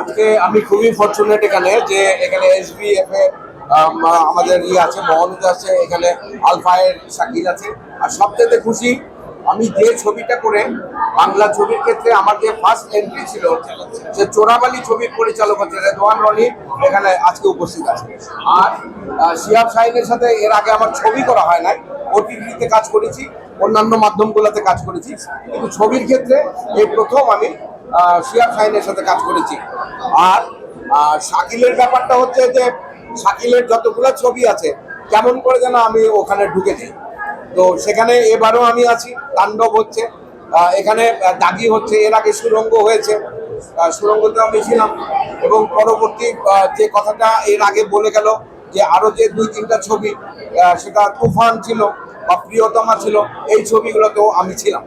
আজকে আমি খুবই ফর্চুনেট এখানে যে এখানে এসবিএফ এর আম, আমাদের ইয়ে আছে মহনুদ আছে এখানে আলফায়ের শাকিল আছে। আর সবচেয়ে খুশি আমি যে ছবিটা করে বাংলা ছবির ক্ষেত্রে আমার যে ফার্স্ট এন্ট্রি ছিল সে চোরাবালি ছবির পরিচালক হচ্ছে রেদওয়ান রনি এখানে আজকে উপস্থিত আছে। আর আহ, শিহাব শাহিনের সাথে এর আগে আমার ছবি করা হয় নাই ওটিভিতে কাজ করেছি অন্যান্য মাধ্যমগুলোতে কাজ করেছি। কিন্তু ছবির ক্ষেত্রে এই প্রথম আমি শিহাব শাহিনের সাথে কাজ করেছি। আর শাকিলের ব্যাপারটা হচ্ছে যে, শাকিলের যতগুলো ছবি আছে, কেমন করে যেন আমি ওখানে ঢুকে যাই। তো সেখানে এবারও আমি আছি, তাণ্ডব হচ্ছে। এখানে দাগি হচ্ছে, এর আগে সুরঙ্গ হয়েছে। সুরঙ্গতে আমি ছিলাম। এবং পরবর্তী যে কথাটা এর আগে বলে গেল, যে আরও যে দুই তিনটা ছবি সেটা তুফান ছিল বা প্রিয়তমা ছিল, এই ছবিগুলোতেও আমি ছিলাম।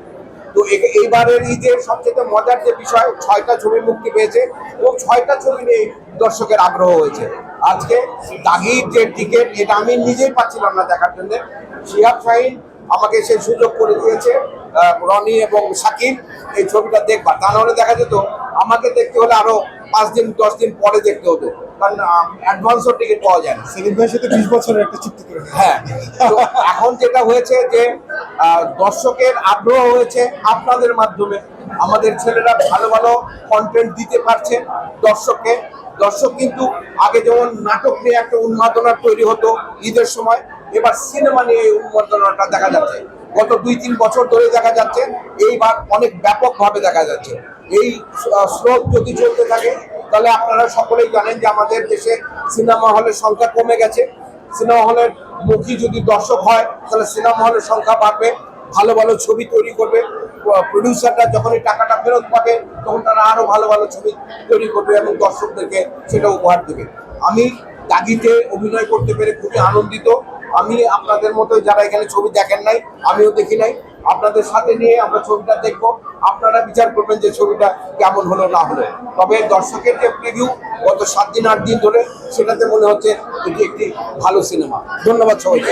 তো এইবারের ঈদের সবচেয়ে মজার যে বিষয় ছয়টা ছবি মুক্তি পেয়েছে এবং ছয়টা ছবি নিয়ে দর্শকের আগ্রহ হয়েছে। আজকে দাগির যে টিকিট এটা আমি নিজেই পাচ্ছিলাম না দেখার জন্য। শিহাব শাহিন আমাকে সেই সুযোগ করে দিয়েছে রনি এবং সাকিব এই ছবিটা দেখবা তা নাহলে দেখা যেত আমাকে দেখতে হলে আরও পাঁচ দিন দশ দিন পরে দেখতে হতো কারণ অ্যাডভান্সও টিকিট পাওয়া যায় না। সেলিম ভাইয়ের সাথে বিশ বছরের একটা চুক্তি করে হ্যাঁ এখন যেটা হয়েছে যে দর্শকের আগ্রহ হয়েছে আপনাদের মাধ্যমে। আমাদের ছেলেরা ভালো ভালো কন্টেন্ট দিতে পারছে দর্শককে। দর্শক কিন্তু আগে যেমন নাটক নিয়ে একটা উন্মাদনা তৈরি হতো ঈদের সময়, এবার সিনেমা নিয়ে এই উন্মাদনাটা দেখা যাচ্ছে। গত দুই তিন বছর ধরে দেখা যাচ্ছে, এইবার অনেক ব্যাপকভাবে দেখা যাচ্ছে। এই স্রোত যদি চলতে থাকে, তাহলে আপনারা সকলেই জানেন যে আমাদের দেশে সিনেমা হলের সংখ্যা কমে গেছে। সিনেমা হলের মুখী যদি দর্শক হয়, তাহলে সিনেমা হলের সংখ্যা বাড়বে, ভালো ভালো ছবি তৈরি করবে প্রডিউসাররা যখন এই টাকাটা ফেরত পাবে, তখন তারা আরও ভালো ভালো ছবি তৈরি করবে এবং দর্শকদেরকে সেটা উপহার দেবে। আমি দাগিতে অভিনয় করতে পেরে খুবই আনন্দিত। আমি আপনাদের মতো যারা এখানে ছবি দেখেন নাই, আমিও দেখি নাই। আপনাদের সাথে নিয়ে আমরা ছবিটা দেখব। আপনারা বিচার করবেন যে ছবিটা কেমন হলো না হলো। তবে দর্শকের যে প্রিভিউ গত সাত দিন আট দিন ধরে সেটাতে মনে হচ্ছে এটি একটি ভালো সিনেমা। ধন্যবাদ সবাইকে।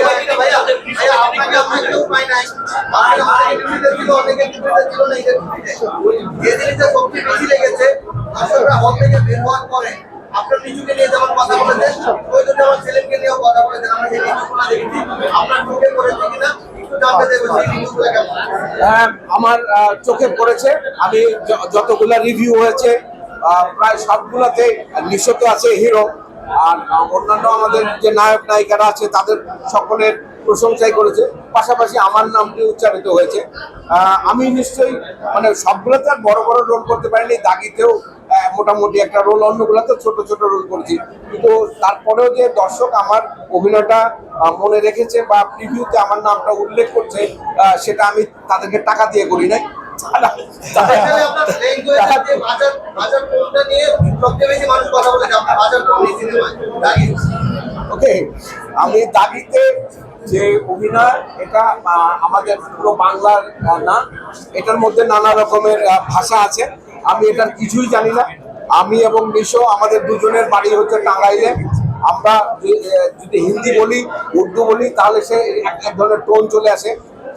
আপনার নিচুকে নিয়ে যেমন কথা বলেছেন। ওই জন্য আমার ছেলেকে নিয়েও কথা বলেছেন। আমরা যে নিচুগুলো দেখেছি। আপনার চোখে পড়েছে কিনা হ্যাঁ, আমার চোখে পড়েছে। আমি যতগুলা রিভিউ হয়েছে প্রায় সবগুলাতে নিঃসত আছে হিরো আর অন্যান্য আমাদের যে নায়ক নায়িকারা আছে তাদের সকলের প্রশংসাই করেছে। পাশাপাশি আমার নামটি উচ্চারিত হয়েছে। আমি নিশ্চয়ই মানে সবগুলোতে আর বড় বড় রোল করতে পারিনি। দাগিতেও মোটামুটি একটা রোল অন্যগুলোতে ছোট ছোট রোল করেছি। কিন্তু তারপরেও যে দর্শক আমার অভিনয়টা মনে রেখেছে বা প্রিভিউতে আমার নামটা উল্লেখ করছে সেটা আমি তাদেরকে টাকা দিয়ে করি নাই। ওকে আমি দাবিতে যে অভিনয় এটা আমাদের পুরো বাংলার না এটার মধ্যে নানা রকমের ভাষা আছে। আমি এটার কিছুই জানি না। আমি এবং মিশো আমাদের দুজনের বাড়ি হচ্ছে টাঙ্গাইলে। আমরা যদি হিন্দি বলি, উর্দু বলি, তাহলে সে এক ধরনের টোন চলে আসে।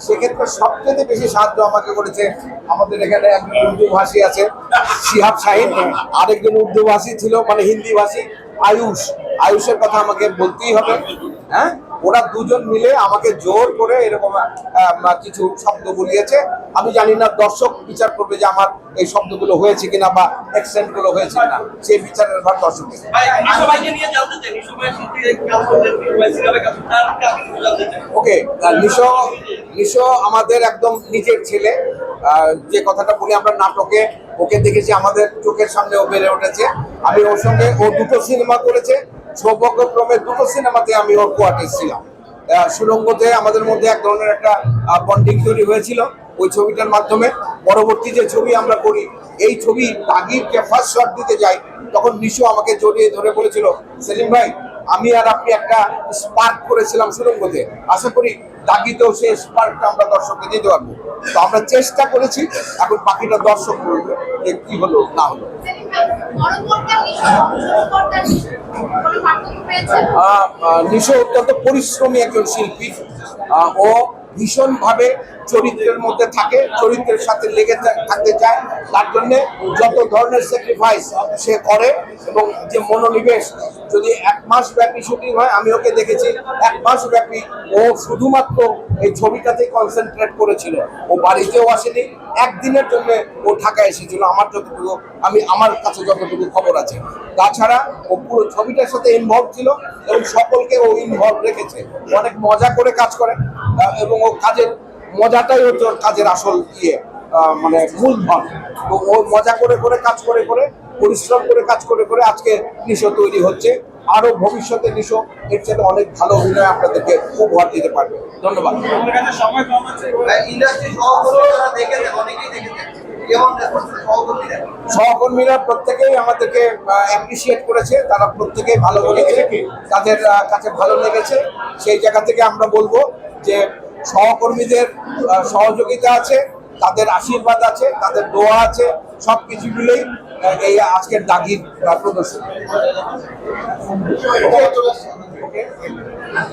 সেক্ষেত্রে সবচেয়ে বেশি সাহায্য আমাকে করেছে আমাদের এখানে একজন উর্দু ভাষী আছে, শিহাব শাহিন। আরেকজন উর্দু ভাষী ছিল মানে হিন্দি ভাষী আয়ুষ। আয়ুষের কথা আমাকে বলতেই হবে হ্যাঁ? ওরা দুজন মিলে আমাকে জোর করে এরকম কিছু শব্দ বলিয়েছে। আমি জানি না দর্শক বিচার করবে যে আমার এই শব্দগুলো হয়েছে কিনা বা অ্যাকসেন্টগুলো হয়েছে কিনা। সেই বিচারের ভার চাই ওকে নিশো নিশো আমাদের একদম নিজের ছেলে। যে কথাটা বলি আমরা নাটকে ওকে দেখেছি আমাদের চোখের সামনে ও বেড়ে উঠেছে। আমি ওর সঙ্গে ও দুটো সিনেমা করেছে সৌভাগ্যক্রমে দুটো সিনেমাতে আমি ওর কোয়ার্টার ছিলাম। সুরঙ্গতে আমাদের মধ্যে এক ধরনের একটা বন্ডিং তৈরি হয়েছিল ওই ছবিটার মাধ্যমে। পরবর্তী যে ছবি আমরা করি, এই ছবি তাগিরকে ফার্স্ট শট দিতে যাই, তখন নিশো আমাকে জড়িয়ে ধরে বলেছিল, সেলিম ভাই, আমি আর আপনি একটা স্পার্ক করেছিলাম সুরঙ্গতে আশা করি দাগিতেও সেই স্পার্কটা আমরা দর্শককে দিতে পারব। তো আমরা চেষ্টা করেছি, এখন বাকিটা দর্শক করবে কি হলো, না হলো। নিশো অত্যন্ত পরিশ্রমী একজন শিল্পী। ও ভীষণভাবে চরিত্রের মধ্যে থাকে, চরিত্রের সাথে লেগে থাকতে চায়। তার জন্যে যত ধরনের স্যাক্রিফাইস সে করে এবং যে মনোনিবেশ, যদি এক মাস ব্যাপী শুটিং হয়, আমি ওকে দেখেছি, এক মাস ব্যাপী ও শুধুমাত্র এই ছবিটাতেই কনসেন্ট্রেট করেছিল। ও বাড়িতেও আসেনি, একদিনের জন্য ও ঢাকায় এসেছিল। আমার যতটুকু আমি আমার কাছে যতটুকু খবর আছে। তাছাড়া ও পুরো ছবিটার সাথে ইনভলভ ছিল এবং সকলকে ও ইনভলভ রেখেছে। অনেক মজা করে কাজ করে এবং ও কাজের মজাটাই হচ্ছে ওর কাজের আসল ইয়ে মানে মূলধন তো ও মজা করে করে কাজ করে করে পরিশ্রম করে কাজ করে করে আজকে নিশো তৈরি হচ্ছে। আরও ভবিষ্যতে নিশো এর সাথে অনেক ভালো অভিনয় আপনাদেরকে উপহার দিতে পারবে। ধন্যবাদ। ইন্ডাস্ট্রি সহকর্মী দেখেছেন অনেকেই দেখেছেন। কেমন সহকর্মীরা? সহকর্মীরা প্রত্যেকেই আমাদেরকে অ্যাপ্রিসিয়েট করেছে। তারা প্রত্যেকেই ভালো বলেছে। তাদের কাছে ভালো লেগেছে। সেই জায়গা থেকে আমরা বলব যে সহকর্মীদের সহযোগিতা আছে, তাদের আশীর্বাদ আছে, তাদের দোয়া আছে সব কিছু মিলেই এই আজকের দাগির প্রদর্শনী।